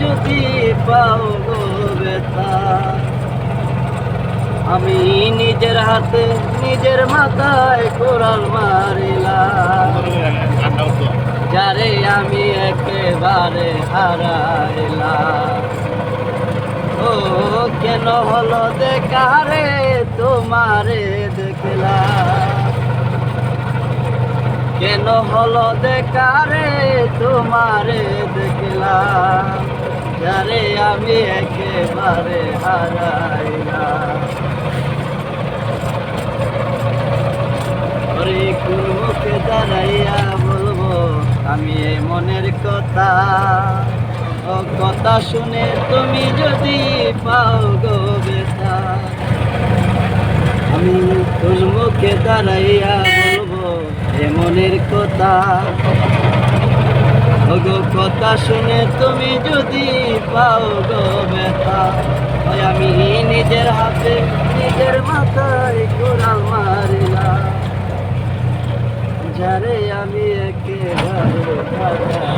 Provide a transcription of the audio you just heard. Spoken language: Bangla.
যদি পাও ব্যথা, আমি নিজের হাতে নিজের মাথায় কোরাল মারিলাম। যারে আমি একেবারে হারাইলা ও কেন হলো দেখারে, তোমারে দেখলা কেন হলো দেখারে, তোমারে দেখলা যারে আমি একেবারে হারাইলাম মুখে দাঁড়াইয়া বলব আমি মনের কথা ও কথা শুনে তুমি যদি পাও গো বেতা আমি কোন মুখে দাঁড়াইয়া বলব এ মনের কথা কথা শুনে তুমি যদি পাও গো বেতা ওই আমি নিজের হাতে নিজের মাথায় কোরাল মারিলাম যারে আমি একেবারে।